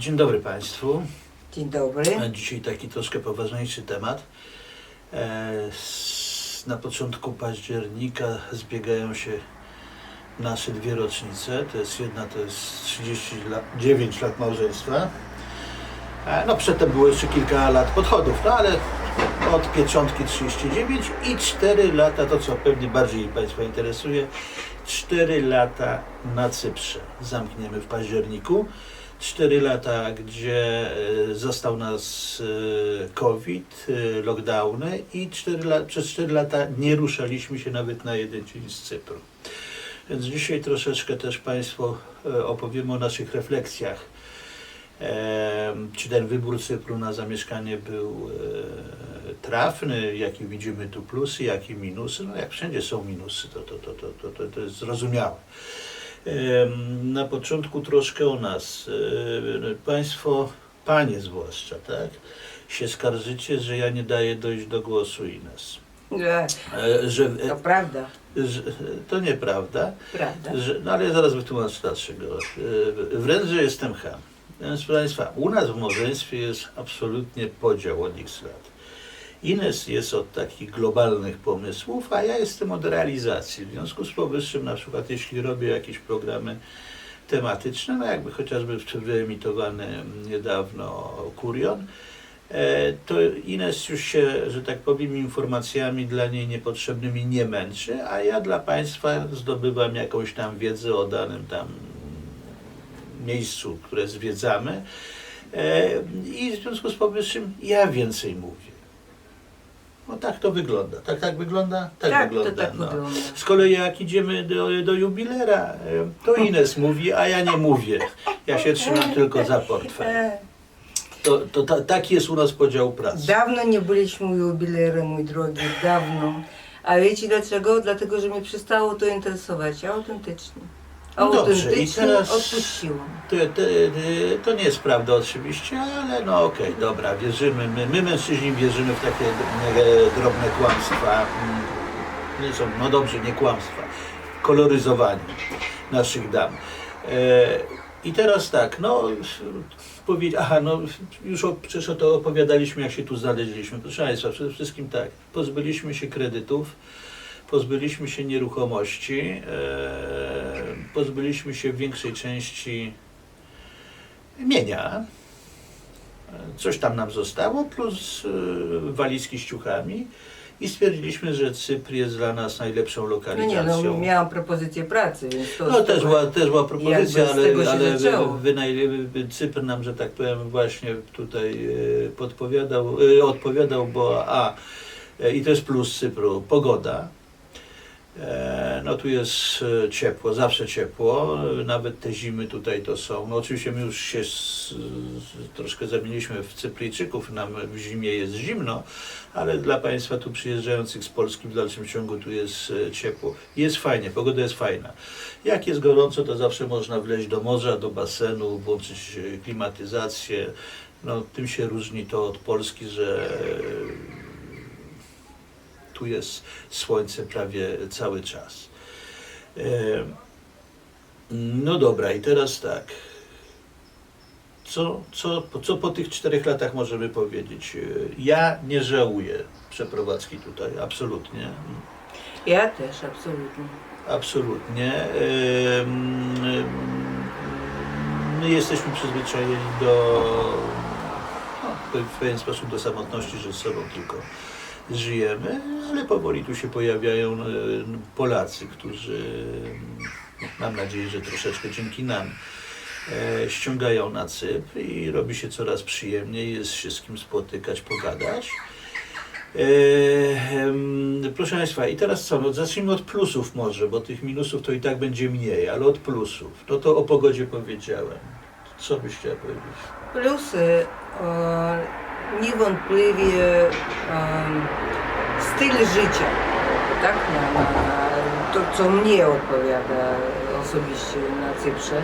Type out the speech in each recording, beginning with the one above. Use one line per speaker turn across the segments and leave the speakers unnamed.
Dzień dobry Państwu.
Dzień dobry.
Dzisiaj taki troszkę poważniejszy temat. E, Na początku października zbiegają się nasze dwie rocznice. To jest jedna, to jest 39 lat małżeństwa. E, No przedtem było jeszcze kilka lat podchodów, no ale od pieczątki 39 i 4 lata, to co pewnie bardziej Państwa interesuje, 4 lata na Cyprze. Zamkniemy w październiku. 4 lata, gdzie e, został nas e, COVID, e, lockdowny i 4 lat, przez 4 lata nie ruszaliśmy się nawet na jeden dzień z Cypru. Więc dzisiaj troszeczkę też Państwu opowiemy o naszych refleksjach. Czy ten wybór Cypru na zamieszkanie był trafny, jakie widzimy tu plusy, jakie minusy. No jak wszędzie są minusy, to, to, to, to, to, to jest zrozumiałe. Na początku troszkę o nas. E, Państwo, panie zwłaszcza, tak, się skarżycie, że ja nie daję dojść do głosu Ines.
E,
E, Że,
To prawda,
że to nieprawda,
prawda.
że, no ale ja zaraz wytłumaczę dlaczego. E, Wręcz, że jestem ham. Proszę Państwa, u nas w małżeństwie jest absolutnie podział od x lat. Ines jest od takich globalnych pomysłów, a ja jestem od realizacji. W związku z powyższym, na przykład jeśli robię jakieś programy tematyczne, no jakby chociażby wyemitowany niedawno Kurion, e, to Ines już się, że tak powiem, informacjami dla niej niepotrzebnymi nie męczy, a ja dla Państwa zdobywam jakąś tam wiedzę o danym tam miejscu, które zwiedzamy e, i w związku z powyższym ja więcej mówię. No tak to wygląda. Tak tak wygląda? Tak,
Tak, to
wygląda.
tak
no.
wygląda.
Z kolei jak idziemy do, do jubilera, e, to Ines mówi, a ja nie mówię. Ja się trzymam tylko za portfel.
E,
To, to ta, taki jest u nas podział pracy.
Dawno nie byliśmy u jubilera, mój drogi, dawno. A wiecie dlaczego? Dlatego, że mnie przestało to interesować autentycznie.
No dobrze, i
Autentycznie
teraz-
odpuściłam.
To, to, to nie jest prawda oczywiście, ale no okej, dobra, wierzymy. My, my mężczyźni wierzymy w takie e, drobne kłamstwa. Mm, Nie są, no dobrze, nie kłamstwa. Koloryzowanie naszych dam. E, I teraz tak, no aha, no już o, przecież o to opowiadaliśmy, jak się tu znaleźliśmy. Proszę Państwa, przede wszystkim tak, pozbyliśmy się kredytów, pozbyliśmy się nieruchomości, e, pozbyliśmy się większej części mienia. Coś tam nam zostało, plus e, walizki z ciuchami. I stwierdziliśmy, że Cypr jest dla nas najlepszą
No nie,
lokalizacją.
no miałam propozycję pracy, więc to...
No też była, też była propozycja, ale, ale Cypr nam, że tak powiem, właśnie tutaj e, podpowiadał, odpowiadał, bo a, i to jest plus Cypru, pogoda. E, No tu jest e, ciepło, zawsze ciepło, e, nawet te zimy tutaj to są. No oczywiście my już się s, troszkę zamieniliśmy w Cypryjczyków, nam w zimie jest zimno, ale dla Państwa tu przyjeżdżających z Polski w dalszym ciągu tu jest ciepło. Jest fajnie, pogoda jest fajna. Jak jest gorąco, to zawsze można wleźć do morza, do basenu, włączyć klimatyzację. No, tym się różni to od Polski, że tu jest słońce prawie cały czas. No dobra, i teraz tak. Co, co, co po tych czterech latach możemy powiedzieć? Ja nie żałuję przeprowadzki tutaj, absolutnie.
Ja też, absolutnie.
Absolutnie. My jesteśmy przyzwyczajeni do, no, w pewien sposób do samotności, że z sobą tylko żyjemy, ale powoli tu się pojawiają e, Polacy, którzy, no, mam nadzieję, że troszeczkę dzięki nam, e, ściągają na Cypr i robi się coraz przyjemniej, jest się z kim spotykać, pogadać. E, proszę Państwa, i teraz co? No, zacznijmy od plusów może, bo tych minusów to i tak będzie mniej, ale od plusów. No to o pogodzie powiedziałem. Co byś chciała powiedzieć?
Plusy e, niewątpliwie styl życia, tak? Na, na, na to, co mnie odpowiada osobiście na Cyprze.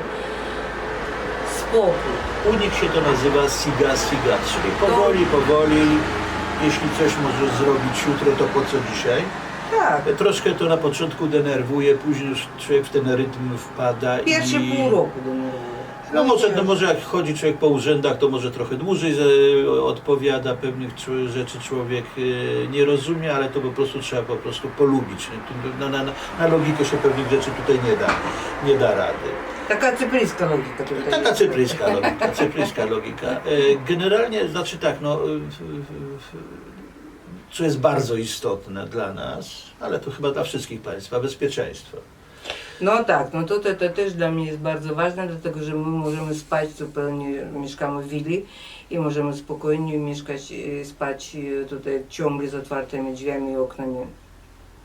Spokój.
U nich się to nazywa siga siga, czyli powoli, powoli. Jeśli coś możesz zrobić jutro, to po co dzisiaj?
Tak.
Troszkę to na początku denerwuje, później już człowiek w ten rytm wpada
Pierwsze
i...
pół roku denerwuje.
No może, no może jak chodzi człowiek po urzędach, to może trochę dłużej e, odpowiada, pewnych rzeczy człowiek e, nie rozumie, ale to po prostu trzeba po prostu polubić. nie? Tu Na, na, na logikę się pewnych rzeczy tutaj nie da, nie da rady.
Taka cypryjska logika tutaj.
Taka
jest.
cypryjska logika, cypryjska logika. E, Generalnie, znaczy tak, no, w- w- w- co jest bardzo istotne dla nas, ale to chyba dla wszystkich państwa, bezpieczeństwo.
No tak, no to, to, też dla mnie jest bardzo ważne, dlatego że my możemy spać zupełnie, mieszkamy w willi i możemy spokojnie mieszkać, e, spać e, tutaj ciągle z otwartymi drzwiami i oknami.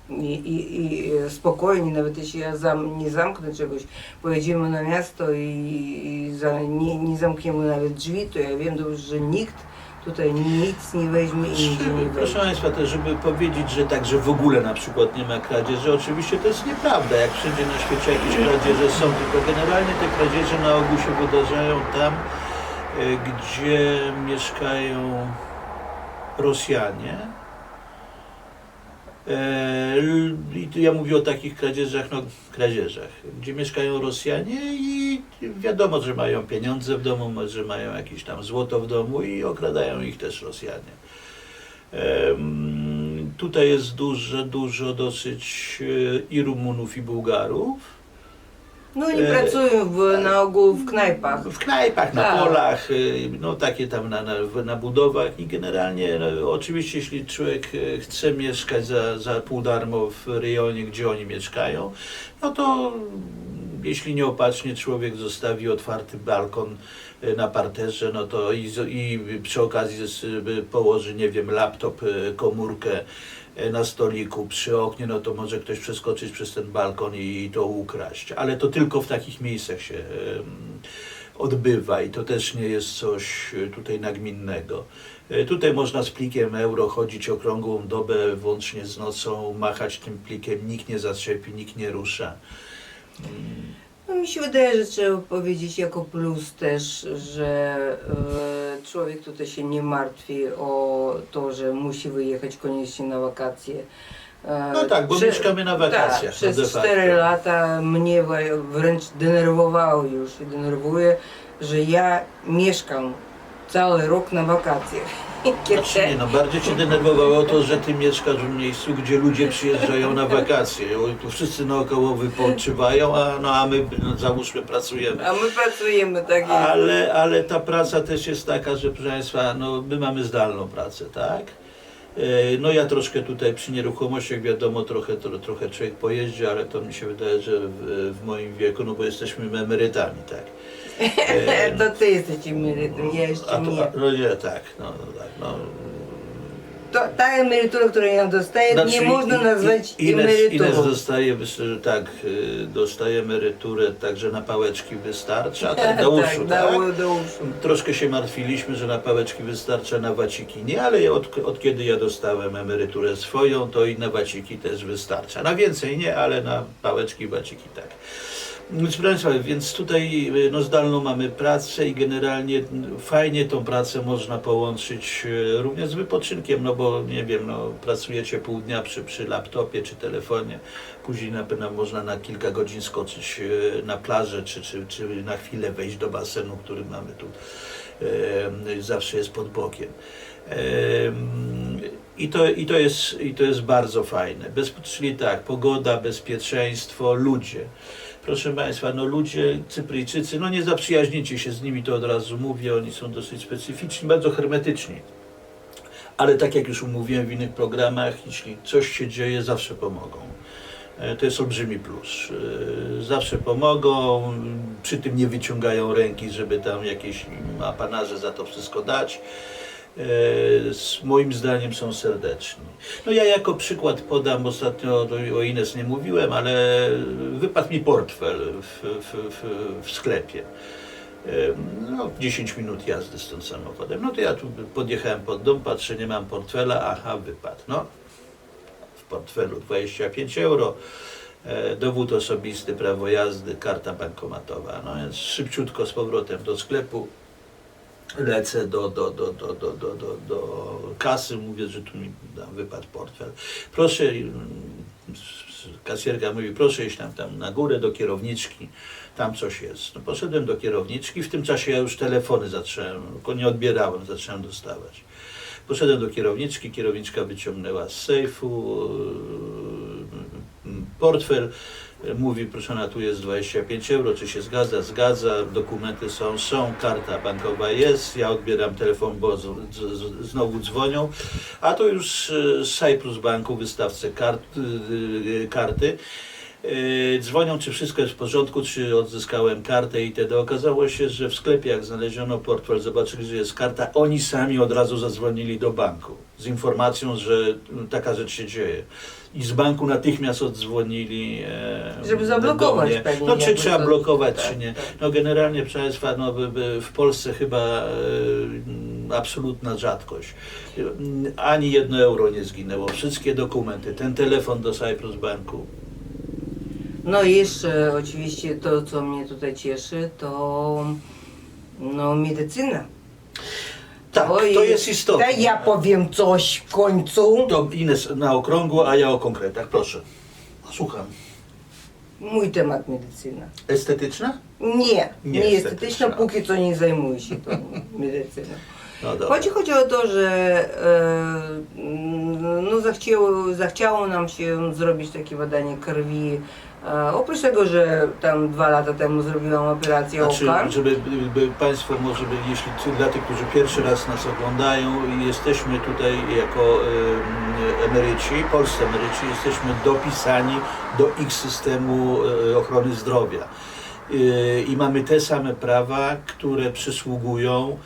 I, i, i e, spokojnie, nawet jeśli ja zam, nie zamknę czegoś, pojedziemy na miasto i, i za, nie, nie zamkniemy nawet drzwi, to ja wiem dobrze, że nikt tutaj nic nie weźmie i nigdzie nie
Proszę
weźmie.
Państwa, też żeby powiedzieć, że tak, że w ogóle na przykład nie ma kradzieży, oczywiście to jest nieprawda, jak wszędzie na świecie jakieś kradzieże są, tylko generalnie te kradzieże na ogół się wydarzają tam, e, gdzie mieszkają Rosjanie. E, l- I tu ja mówię o takich kradzieżach, no kradzieżach, gdzie mieszkają Rosjanie i wiadomo, że mają pieniądze w domu, że mają jakieś tam złoto w domu i okradają ich też Rosjanie. Tutaj jest dużo, dużo dosyć e, i Rumunów, i Bułgarów.
No oni
E,
pracują w, na ogół w knajpach.
W knajpach, na
Tak.
polach, y, no takie tam na, na, na budowach i generalnie no, oczywiście jeśli człowiek chce mieszkać za, za pół darmo w rejonie, gdzie oni mieszkają, no to jeśli nieopatrznie człowiek zostawi otwarty balkon y, na parterze, no to i, i przy okazji położy, nie wiem, laptop, y, komórkę y, na stoliku przy oknie, no to może ktoś przeskoczyć przez ten balkon i to ukraść. Ale to tylko w takich miejscach się odbywa i to też nie jest coś e, tutaj nagminnego. E, Tutaj można z plikiem euro chodzić okrągłą dobę, włącznie z nocą, machać tym plikiem, nikt nie zaczepi, nikt nie rusza.
No, mi się wydaje, że trzeba powiedzieć jako plus też, że e, człowiek tutaj się nie martwi o to, że musi wyjechać koniecznie na wakacje. E,
No tak, bo
prze-
mieszkamy na wakacjach,
Tak, przez
no de facto.
4 lata mnie wa- wręcz denerwowało już i denerwuje, że ja mieszkam cały rok na wakacjach.
Znaczy nie, no bardziej cię denerwowało to, że ty mieszkasz w miejscu, gdzie ludzie przyjeżdżają na wakacje. Tu wszyscy naokoło wypoczywają, a, no, a my no, załóżmy pracujemy.
A my pracujemy tak jest.
Ale, ale ta praca też jest taka, że proszę Państwa, no, my mamy zdalną pracę, tak? E, No ja troszkę tutaj przy nieruchomościach, wiadomo, trochę, tro, trochę człowiek pojeździ, ale to mi się wydaje, że w, w moim wieku, no bo jesteśmy emerytami, tak? E,
To ty jesteś emerytem, ja jeszcze
a to,
nie.
a, no nie, tak, no, no tak, no.
To, ta emerytura, którą ja dostaję, nie
Znaczy,
można
I-
nazwać
Ines,
emeryturą.
Ines dostaje, myślę, że tak, y, dostaje emeryturę, także na pałeczki wystarcza, tak do uszu,
tak,
tak?
do, do uszu.
Troszkę się martwiliśmy, że na pałeczki wystarcza, na waciki nie, ale od, od kiedy ja dostałem emeryturę swoją, to i na waciki też wystarcza. Na więcej nie, ale na pałeczki waciki tak. Więc, proszę Państwa, więc tutaj y, no, zdalną mamy pracę i generalnie fajnie tą pracę można połączyć y, również z wypoczynkiem, no bo nie wiem, no, pracujecie pół dnia przy, przy laptopie czy telefonie, później na pewno można na kilka godzin skoczyć y, na plażę czy, czy, czy na chwilę wejść do basenu, który mamy tu zawsze jest pod bokiem. Em, I to, i, to jest, I to jest bardzo fajne. Bez, czyli tak, pogoda, bezpieczeństwo, ludzie. Proszę Państwa, no ludzie, Cypryjczycy, no nie zaprzyjaźnicie się z nimi, to od razu mówię, oni są dosyć specyficzni, bardzo hermetyczni. Ale tak jak już mówiłem w innych programach, jeśli coś się dzieje, zawsze pomogą. E, To jest olbrzymi plus. E, Zawsze pomogą, przy tym nie wyciągają ręki, żeby tam jakieś apanarze za to wszystko dać. E, z moim zdaniem są serdeczni. No ja jako przykład podam, ostatnio o Ines nie mówiłem, ale wypadł mi portfel w, w, w, w sklepie. E, No, 10 minut jazdy z tym samochodem. No to ja tu podjechałem pod dom, patrzę, nie mam portfela, aha, wypadł. No, w portfelu 25 euro, e, dowód osobisty, prawo jazdy, karta bankomatowa. No więc szybciutko z powrotem do sklepu, lecę do, do, do, do, do, do, do, do kasy, mówię, że tu mi wypadł portfel. Proszę, mm, kasjerka mówi, proszę iść tam, tam na górę do kierowniczki, tam coś jest. No poszedłem do kierowniczki, w tym czasie ja już telefony zacząłem, nie odbierałem, zacząłem dostawać. Poszedłem do kierowniczki, kierowniczka wyciągnęła z sejfu yy, portfel, mówi, proszę pana, tu jest 25 euro, czy się zgadza? Zgadza, dokumenty są, są, karta bankowa jest, ja odbieram telefon, bo z, z, znowu dzwonią, a to już z Cyprus Banku, wystawcy kart, yy, karty, Yy, dzwonią, czy wszystko jest w porządku, czy odzyskałem kartę i wtedy okazało się, że w sklepie jak znaleziono portfel, zobaczyli, że jest karta, oni sami od razu zadzwonili do banku z informacją, że mm, taka rzecz się dzieje. I z banku natychmiast oddzwonili. E,
Żeby zablokować
do mnie.
pewnie,
No czy
jakby
trzeba
to-
blokować,
tak,
czy nie.
tak.
No generalnie, proszę Państwa, no, by, by w Polsce chyba e, mm, absolutna rzadkość. Mm, Ani jedno euro nie zginęło. Wszystkie dokumenty, ten telefon do Cyprus Banku,
No i jeszcze oczywiście to, co mnie tutaj cieszy, to no, medycyna.
Tak, to jest istotne.
Daj ja powiem coś w końcu.
To Ines na okrągło, a ja o konkretach. Proszę. Słucham.
Mój temat medycyna.
Estetyczna?
Nie,
Nie
nie,
estetyczna.
estetyczna, póki co nie zajmuję się tą medycyną.
No dobra.
Chodzi, chodzi o to, że e, no, zachciało, zachciało nam się zrobić takie badanie krwi. E, oprócz tego, że tam dwa lata temu zrobiłam operację
Znaczy,
oka.
żeby by Państwo może by, jeśli dla tych, którzy pierwszy raz nas oglądają i jesteśmy tutaj jako em, emeryci, polscy emeryci, jesteśmy dopisani do ich systemu e, ochrony zdrowia. E, I mamy te same prawa, które przysługują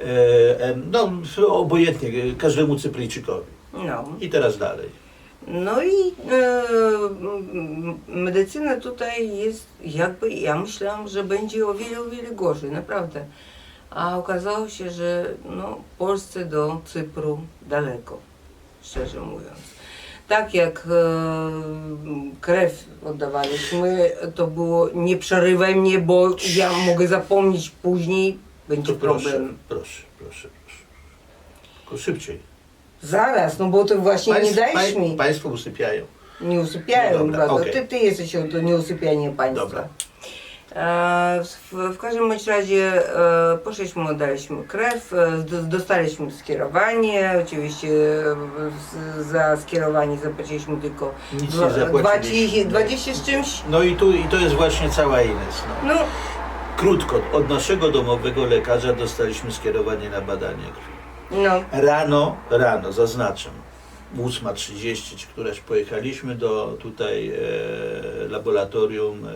e, em, no, obojętnie e, każdemu Cypryjczykowi.
No.
I teraz dalej.
No i e, medycyna tutaj jest jakby, ja myślałam, że będzie o wiele, o wiele gorzej, naprawdę. A okazało się, że no, Polsce do Cypru daleko, szczerze mówiąc. Tak jak e, krew oddawaliśmy, to było nie przerywaj mnie, bo ja mogę zapomnieć później, będzie
To proszę,
problem.
proszę, proszę, proszę. Tylko szybciej.
Zaraz, no bo to właśnie nie
Państw-
dajesz
pań-
mi.
Państwo usypiają.
Nie usypiają,
No dobra,
prawda?
okej.
Ty, ty jesteś od nieusypiania państwa.
Dobra.
E, w, w każdym bądź razie e, poszliśmy, oddaliśmy krew, e, do, dostaliśmy skierowanie, oczywiście e, z, za skierowanie zapłaciliśmy tylko
Nic nie zapłaciliśmy.
20, 20 z czymś.
No i tu i to jest właśnie cała Ines. No.
No,
Krótko, od naszego domowego lekarza dostaliśmy skierowanie na badanie krwi.
No,
Rano, rano, zaznaczam, 8.30, czy któreś pojechaliśmy do tutaj e, laboratorium, e,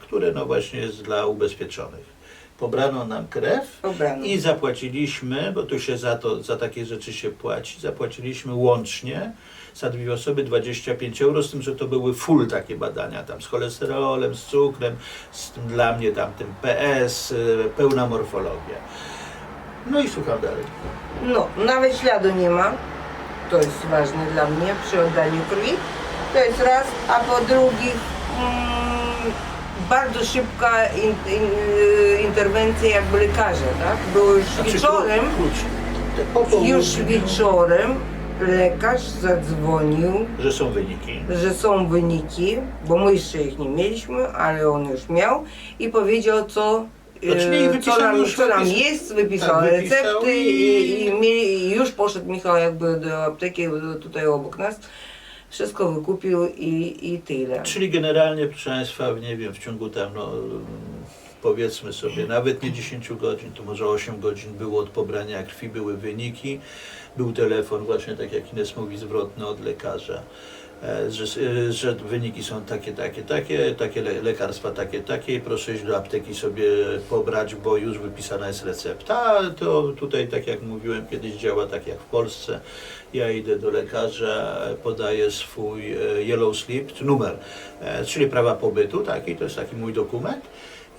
które no właśnie jest dla ubezpieczonych. Pobrano nam krew i zapłaciliśmy, bo tu się za to, za takie rzeczy się płaci, zapłaciliśmy łącznie za dwie osoby 25 euro, z tym, że to były full takie badania, tam z cholesterolem, z cukrem, z tym dla mnie tam tym PS, y, pełna morfologia. No i słucham dalej.
No, nawet śladu nie ma. To jest ważne dla mnie przy oddaniu krwi. To jest raz, a po drugie mm, bardzo szybka in, in, y, interwencja jakby lekarza, tak? Było już
Znaczy,
wieczorem.
Te po
już wieczorem lekarz zadzwonił,
Że są wyniki.
że są wyniki, bo my jeszcze ich nie mieliśmy, ale on już miał i powiedział co,
Czyli
e, co,
wypisał
nam, co nam jest, wypisał
tak,
recepty
i-
i, i, już poszedł Michał jakby do apteki tutaj obok nas, wszystko wykupił i, i tyle.
Czyli generalnie, proszę Państwa, nie wiem, w ciągu tam, no, powiedzmy sobie, nawet nie 10 godzin, to może 8 godzin było od pobrania krwi, były wyniki, był telefon, właśnie tak jak Ines mówi, zwrotny od lekarza, że, e, że wyniki są takie, takie, takie, takie le- lekarstwa takie, takie proszę iść do apteki sobie pobrać, bo już wypisana jest recepta. To tutaj, tak jak mówiłem, kiedyś działa tak jak w Polsce. Ja idę do lekarza, podaję swój e, yellow slip, numer, e, czyli prawa pobytu, taki, to jest taki mój dokument.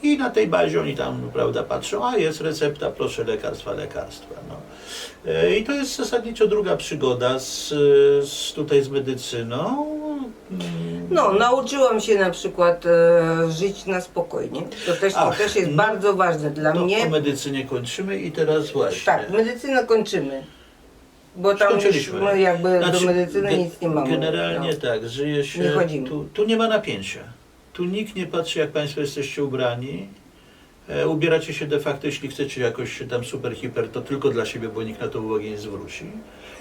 I na tej bazie oni tam, prawda, patrzą, a jest recepta, proszę lekarstwa, lekarstwa. No. E, I to jest zasadniczo druga przygoda z, z tutaj z medycyną. Mm,
No, nauczyłam się na przykład e, żyć na spokojnie. To też, to
Ach,
też jest
no.
bardzo ważne dla
To
mnie.
o medycynie kończymy i teraz właśnie.
Tak, medycynę kończymy. Bo tam już
Skończyliśmy.
my jakby
Znaczy,
do medycyny
ge-
nic nie mamy.
Generalnie
no.
tak, żyje się.
Nie chodzimy.
Tu, tu nie ma napięcia. Tu nikt nie patrzy, jak Państwo jesteście ubrani. E, ubieracie się de facto, jeśli chcecie jakoś się tam super, hiper, to tylko dla siebie, bo nikt na to uwagi nie zwróci.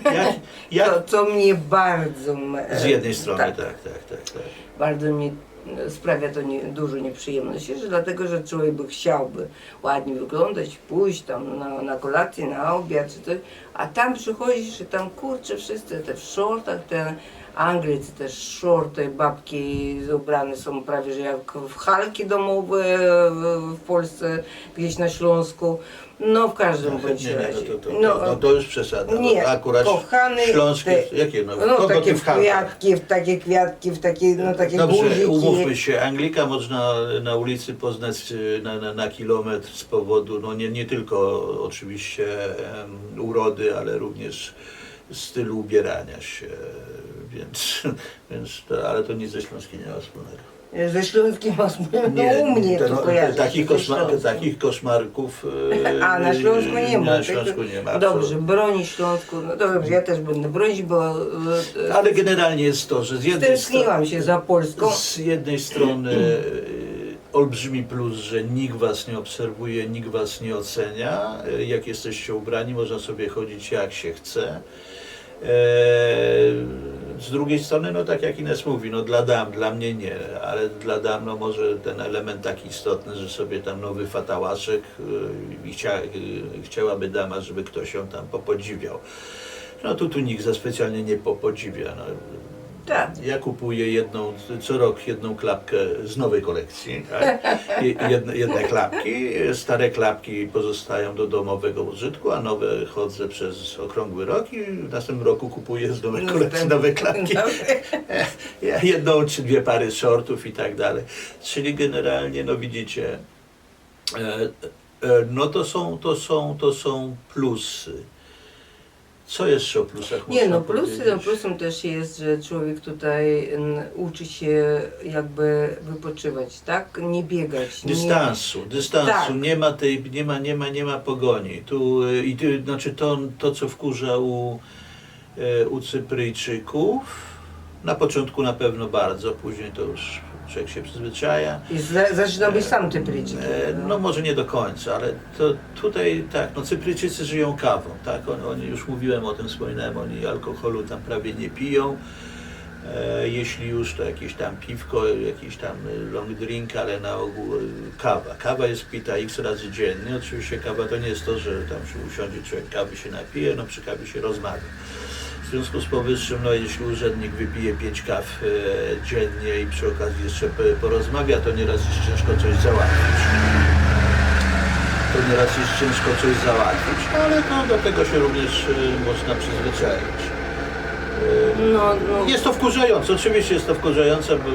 Jak, jak,
To, co mnie bardzo... e,
z jednej strony,
tak,
tak, tak, tak. tak.
bardzo mi e, sprawia to nie, dużo nieprzyjemności, że dlatego, że człowiek by chciałby ładnie wyglądać, pójść tam na, na kolację, na obiad czy coś, a tam przychodzisz i tam kurczę wszyscy te w shortach, te Anglicy też shorty, babki ubrane są prawie że jak w halki domowe w, Polsce, gdzieś na Śląsku, no w każdym
No,
bądź
nie, nie,
razie.
no, to, to, to, no, to już przesada.
nie,
no, akurat
kochany,
Śląskie,
te-
jakie no,
no
kogo
takie
ty w
kwiatki, w takie kwiatki, w takie, no takie
Dobrze,
guziki.
umówmy się, Anglika można na ulicy poznać y, na, na, na kilometr z powodu, no nie, nie tylko oczywiście em, urody, ale również stylu ubierania się, więc, więc to, ale to nic ze Śląskiem nie ma wspólnego.
Ze Śląskim ma wspólnego, no u mnie to kojarzy.
takich,
się ze Śląskiem.
takich koszmarków y,
A na Śląsku nie ma.
Na? Śląsku nie ma.
Dobrze,
absolutnie.
broni Śląsku, no dobrze, ja też będę bronić, bo e,
Ale generalnie jest to, że z jednej strony...
stęskniłam się za Polską.
Z jednej strony y, olbrzymi plus, że nikt was nie obserwuje, nikt was nie ocenia. Y, Jak jesteście ubrani, można sobie chodzić jak się chce. E, Z drugiej strony, no tak jak Ines mówi, no dla dam, dla mnie nie, ale dla dam no może ten element taki istotny, że sobie tam nowy fatałaszek y, i chcia, y, chciałaby dama, żeby ktoś ją tam popodziwiał. No tu, tu nikt za specjalnie nie popodziwia. No.
Tak.
Ja kupuję jedną, co rok jedną klapkę z nowej kolekcji. Tak? Jedne, jedne klapki. Stare klapki pozostają do domowego użytku, a nowe chodzę przez okrągły rok i w następnym roku kupuję z nowej kolekcji nowe klapki. Jedną czy dwie pary shortów i tak dalej. Czyli generalnie, no widzicie, e, e, no to są, to są, to są plusy. Co jeszcze o plusach
Nie no, plusy, no plusem też jest, że człowiek tutaj n, uczy się jakby wypoczywać, tak? Nie biegać. Nie,
Dystansu, dystansu,
Tak.
nie ma tej, nie ma, nie ma, nie ma pogoni. Tu, y, i znaczy to, to, co wkurza u, e, u Cypryjczyków, na początku na pewno bardzo, później to już człowiek się przyzwyczaja.
I za, zaczyna być sam ty pryczyk.
E, No może nie do końca, ale to tutaj tak, no Cypryjczycy żyją kawą, tak, oni, oni już mówiłem o tym, wspominałem, oni alkoholu tam prawie nie piją. E, jeśli już to jakieś tam piwko, jakiś tam long drink, ale na ogół y, kawa. Kawa jest pita x razy dziennie. Oczywiście kawa to nie jest to, że tam się usiądzie człowiek kawy się napije, no przy kawie się rozmawia. W związku z powyższym, no jeśli urzędnik wypije pięć kaw e, dziennie i przy okazji jeszcze porozmawia, to nieraz jest ciężko coś załatwić. To nieraz jest ciężko coś załatwić, ale to do tego się również e, można przyzwyczaić. E,
No, no.
jest to wkurzające, oczywiście jest to wkurzające, bo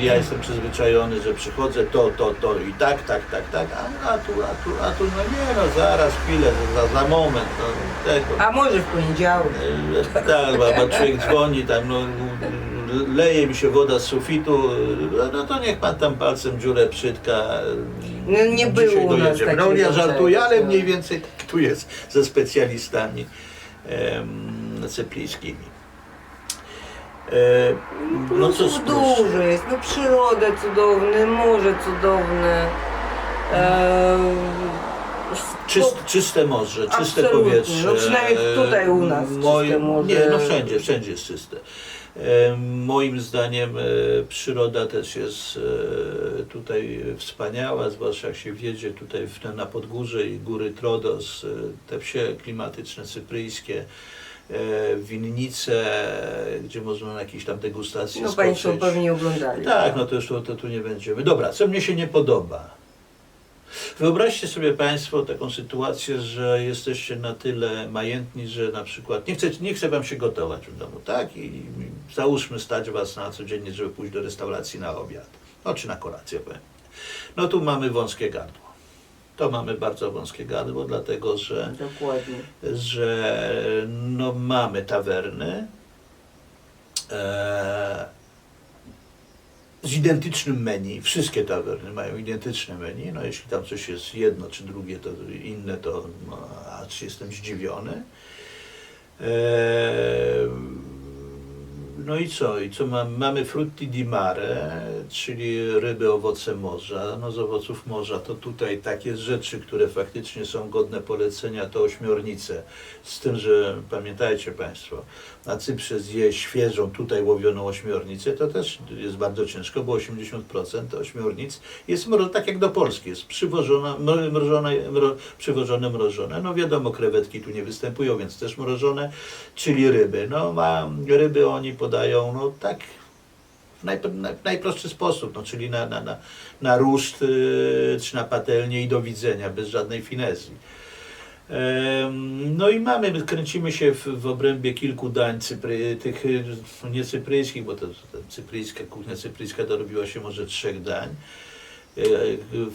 ja jestem przyzwyczajony, że przychodzę to, to, to i tak, tak, tak, tak, a, a tu, a tu, a tu, no nie no, zaraz, chwilę, za, za moment, no tego.
A może w poniedziałek.
E, Tak, bo bo człowiek dzwoni tam, no, leje mi się woda z sufitu, no to niech pan tam palcem dziurę przytka.
No, nie
Dzisiaj
było u nas
dojedziemy. No
takiego
ja żartuję,
czegoś,
ale
no.
mniej więcej tak tu jest ze specjalistami em, cyplijskimi. E, no z
Plusów
plus?
dużo jest, no przyroda cudowna, morze cudowne. Eee,
Czyst, czyste morze, czyste
Absolutnie.
powietrze.
No przynajmniej tutaj u nas czyste morze.
Nie, no wszędzie, wszędzie jest czyste. E, Moim zdaniem e, przyroda też jest e, tutaj wspaniała, zwłaszcza jak się wjedzie tutaj w, na Podgórze i góry Trodos, e, te wsie klimatyczne cypryjskie, e, winnice, gdzie można na jakieś tam degustacje
no
skoczyć.
Państwo pewnie oglądali.
Tak, no to już to, to tu nie będziemy. Dobra, co mnie się nie podoba? Wyobraźcie sobie Państwo taką sytuację, że jesteście na tyle majętni, że na przykład nie chce, nie chce Wam się gotować w domu, tak? I załóżmy stać Was na codziennie, żeby pójść do restauracji na obiad, no czy na kolację powiem. No tu mamy wąskie gardło. To mamy bardzo wąskie gardło, dlatego że
Dokładnie.
że no, mamy tawerny e, z identycznym menu. Wszystkie tawerny mają identyczne menu. No, jeśli tam coś jest jedno czy drugie, to inne, to no, aż jestem zdziwiony. E, no i co? I co mam? Mamy frutti di mare, czyli ryby, owoce morza. No z owoców morza to tutaj takie rzeczy, które faktycznie są godne polecenia, to ośmiornice. Z tym, że pamiętajcie Państwo, na Cyprze zjeść świeżą, tutaj łowioną ośmiornicę, to też jest bardzo ciężko, bo 80% ośmiornic jest tak jak do Polski, jest przywożona, mro- mrożone, mro, przywożone, mrożone. No wiadomo, krewetki tu nie występują, więc też mrożone, czyli ryby. No ma, ryby oni podają, no tak w naj, naj, najprostszy sposób, no, czyli na, na, na, na ruszt yy, czy na patelnię i do widzenia, bez żadnej finezji. No i mamy, kręcimy się w, w obrębie kilku dań cypry, tych y, nie cypryjskich, bo to, to cypryjska, kuchnia cypryjska dorobiła się może trzech dań. E,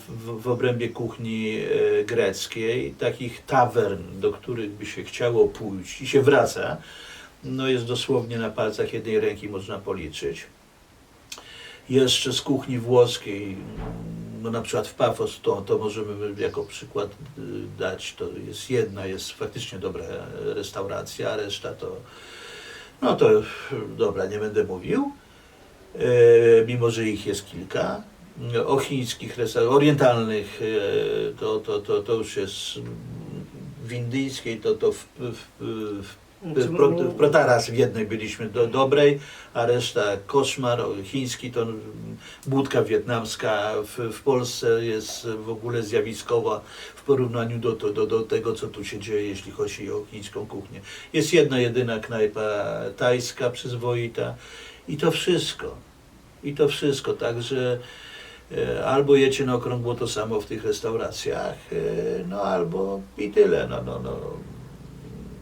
W, w obrębie kuchni greckiej, takich tawern, do których by się chciało pójść i się wraca, no jest dosłownie na palcach jednej ręki można policzyć. Jeszcze z kuchni włoskiej, no na przykład w Pafos, to, to możemy jako przykład y, dać, to jest jedna, jest faktycznie dobra restauracja, a reszta to, no to dobra, nie będę mówił, e, mimo że ich jest kilka. O chińskich restauracjach, orientalnych, e, to, to, to, to już jest w indyjskiej, to, to w, w, w w, pro, w Protaras w jednej byliśmy do, dobrej, a reszta koszmar. Chiński to mm, budka wietnamska w, w Polsce jest w ogóle zjawiskowa w porównaniu do, do, do, do tego, co tu się dzieje, jeśli chodzi o chińską kuchnię. Jest jedna jedyna knajpa tajska, przyzwoita i to wszystko. I to wszystko, także e, albo jecie na okrągło to samo w tych restauracjach, e, no albo i tyle. No, no, no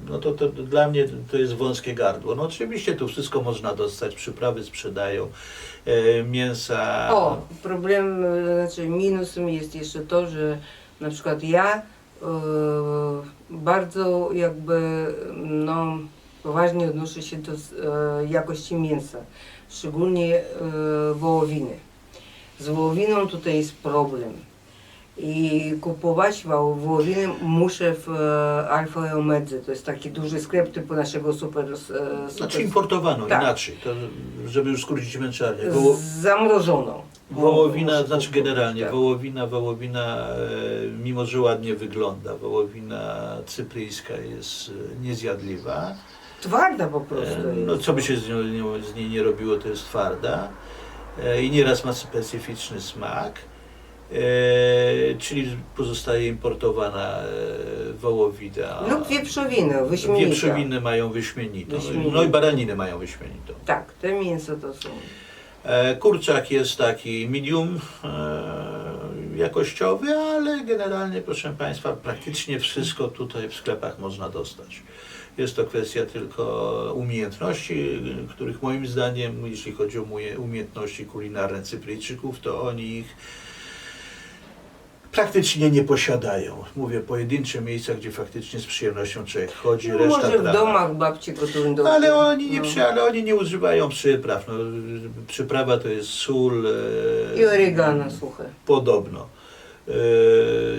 no to, to dla mnie to jest wąskie gardło. No oczywiście tu wszystko można dostać, przyprawy sprzedają, e, mięsa.
O, problem, e, znaczy minusem jest jeszcze to, że na przykład ja e, bardzo jakby no, poważnie odnoszę się do e, jakości mięsa, szczególnie wołowiny. Z wołowiną tutaj jest problem. I kupować woł- wołowinę muszę w e, Alfa i Omedze. To jest taki duży sklep typu naszego super, e, super
Znaczy importowano
Tak.
inaczej, to, żeby już skrócić męczarnię. Woło,
zamrożoną.
wołowina, znaczy generalnie,
tak.
wołowina, wołowina, e, mimo że ładnie wygląda, wołowina cypryjska jest e, niezjadliwa.
Twarda po prostu.
E, No, co by się z, nią, z niej nie robiło, to jest twarda e, i nieraz ma specyficzny smak. E, czyli pozostaje importowana e, wołowina.
Lub wieprzowinę, wyśmienita.
Wieprzowiny mają wyśmienitą.
Wyśmienitą.
No i baraniny mają wyśmienitą.
Tak, te mięso to są.
E, kurczak jest taki medium e, jakościowy, ale generalnie, proszę Państwa, praktycznie wszystko tutaj w sklepach można dostać. Jest to kwestia tylko umiejętności, których moim zdaniem, jeśli chodzi o umie- umiejętności kulinarne Cypryjczyków, to oni ich praktycznie nie posiadają. Mówię, pojedyncze miejsca, gdzie faktycznie z przyjemnością człowiek chodzi,
No,
reszta
może w domach babci gotują do
Ale oni nie,
no.
przy, ale oni nie używają przypraw. No, przyprawa to jest sól. E,
I oregano suche.
Podobno. E,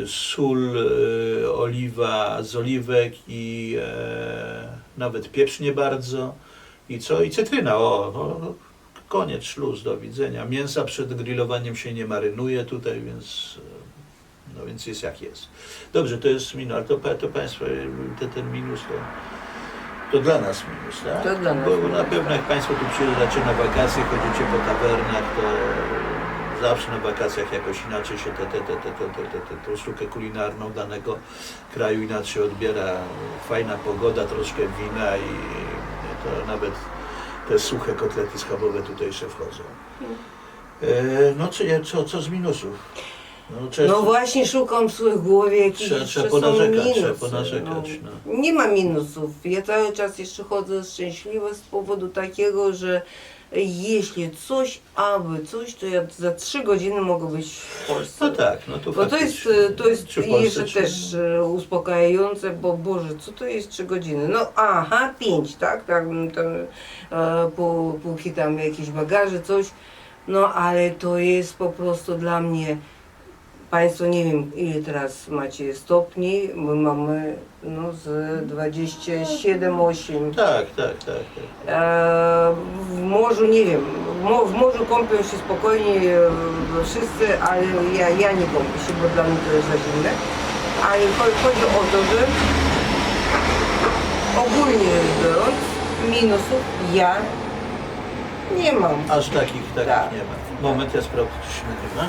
sól, e, oliwa z oliwek i e, nawet pieprz nie bardzo. I co? I cytryna. O, no, no, koniec, szluz, do widzenia. Mięsa przed grillowaniem się nie marynuje tutaj, więc, e, no, więc jest jak jest. Dobrze, to jest minus, ale to, to Państwo, te, ten minus to, to dla nas minus, tak?
To dla nas
Bo
minus,
na pewno jak Państwo tu przyjeżdżacie na wakacje, chodzicie po tawernach, to zawsze na wakacjach jakoś inaczej się tę te, te, te, te, te, te, tą sztukę kulinarną danego kraju inaczej odbiera. Fajna pogoda, troszkę wina i to nawet te suche kotlety schabowe tutejsze wchodzą. E, no co, nie- co, co z minusów? No, często-
No właśnie szukam w swojej głowie jakichś
Trzeba-
jeszcze
trzeba
są
ponarzekać,
minusy.
trzeba ponarzekać, no.
Nie ma minusów. Ja cały czas jeszcze chodzę szczęśliwa z powodu takiego, że jeśli coś, aby coś, to ja za trzy godziny mogę być w Polsce.
No tak, no to
Bo to jest,
faktycznie.
to jest
Czy w Polsce,
jeszcze
czy-
też e, uspokajające, bo Boże, co to jest trzy godziny? No aha, pięć, tak? tak tam, e, pó- póki tam jakieś bagaże, coś. No ale to jest po prostu dla mnie Państwo nie wiem ile teraz macie stopni, my mamy no z 27-8.
Tak, tak, tak. tak.
E, w morzu nie wiem, w, mo, w morzu kąpią się spokojnie e, wszyscy, ale ja, ja nie kąpię się, bo dla mnie to jest za zimne. Ale cho- chodzi o to, że ogólnie rzecz biorąc, minusów ja nie mam.
Aż takich, takich
Tak.
nie ma. Moment, ja sprawdzę, czy się nagrywa.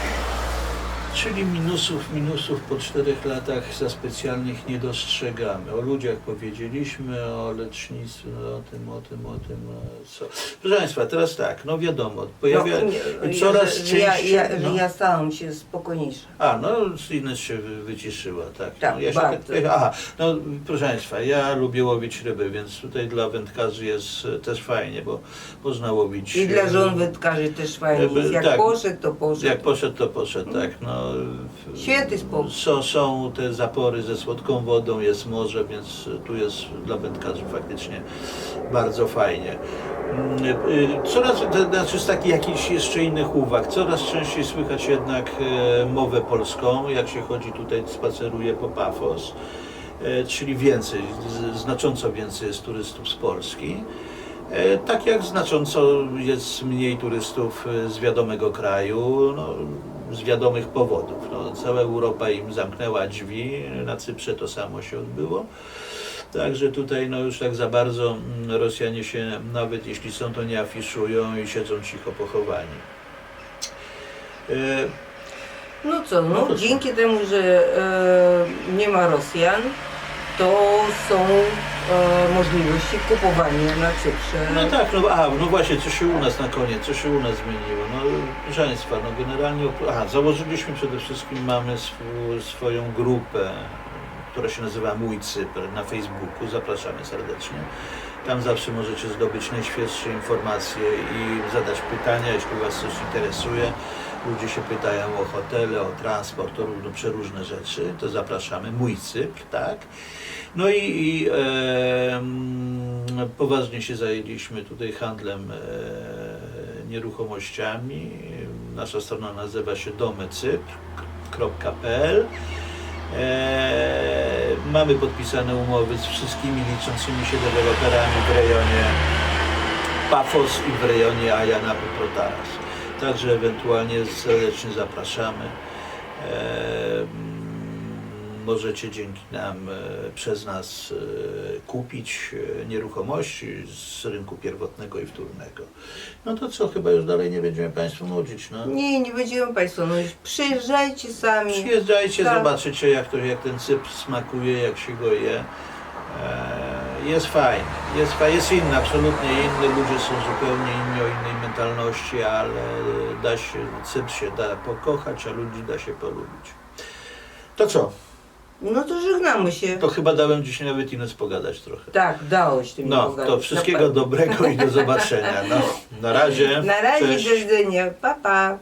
Czyli minusów, minusów po czterech latach za specjalnych nie dostrzegamy. O ludziach powiedzieliśmy, o lecznictwie, no, o tym, o tym, o tym, o co. Proszę Państwa, teraz tak, no wiadomo, pojawia
No, nie,
coraz
ja,
częściej...
ja,
no.
że ja stałam się spokojniejsza.
A, no Ines się wy- wyciszyła, tak.
Tak,
no, ja się
bardzo.
Tak, aha, no proszę Państwa, ja lubię łowić ryby, więc tutaj dla wędkarzy jest e, też fajnie, bo można łowić...
I dla żon wędkarzy też fajnie. Jak
tak.
poszedł, to poszedł.
Jak poszedł, to poszedł, tak. No,
Świetny spokój.
Są, są te zapory ze słodką wodą, jest morze, więc tu jest dla wędkarzy faktycznie bardzo fajnie. Mm, y, Coraz, znaczy z takich jakichś jeszcze innych uwag, coraz częściej słychać jednak e, mowę polską, jak się chodzi tutaj, spaceruje po Pafos, e, czyli więcej, znacząco więcej jest turystów z Polski. E, Tak jak znacząco jest mniej turystów z wiadomego kraju, no, z wiadomych powodów. No, cała Europa im zamknęła drzwi, na Cyprze to samo się odbyło. Także tutaj no, już tak za bardzo mm, Rosjanie się, nawet jeśli są, to nie afiszują i siedzą cicho pochowani. E,
No co,
No
no, dzięki temu, że e, nie ma Rosjan, to są e, możliwości kupowania na Cyprze.
No tak, no, a, no właśnie, co się u nas na koniec, co się u nas zmieniło? No, proszę Państwa, no generalnie, aha, założyliśmy przede wszystkim, mamy sw- swoją grupę, która się nazywa Mój Cypr na Facebooku, zapraszamy serdecznie. Tam zawsze możecie zdobyć najświeższe informacje i zadać pytania, jeśli Was coś interesuje. Ludzie się pytają o hotele, o transport, o różne, przeróżne rzeczy, to zapraszamy. Mój Cypr, tak. No i, i e, poważnie się zajęliśmy tutaj handlem e, nieruchomościami. Nasza strona nazywa się domecypr.pl. E, mamy podpisane umowy z wszystkimi liczącymi się deweloperami w rejonie Pafos i w rejonie Ayanapu Protaras. Także ewentualnie serdecznie zapraszamy. Możecie dzięki nam, e, przez nas e, kupić e, nieruchomości z rynku pierwotnego i wtórnego. No to co, chyba już dalej nie będziemy Państwu nudzić. No.
Nie, nie będziemy Państwo, no przyjeżdżajcie sami.
Przyjeżdżajcie,
Tak.
zobaczycie jak, to, jak ten cypr smakuje, jak się go je. E, Jest fajny, jest, jest inny, absolutnie inny, ludzie są zupełnie inni o innej mentalności, ale da się, cypr się da pokochać, a ludzi da się polubić. To co?
No to żegnamy się.
To chyba dałem dzisiaj nawet Ines pogadać trochę.
Tak, dałoś ty mi
No,
pogadać,
to wszystkiego dobrego i do zobaczenia. No, na razie.
Na razie,
Cześć.
do widzenia. Pa, pa.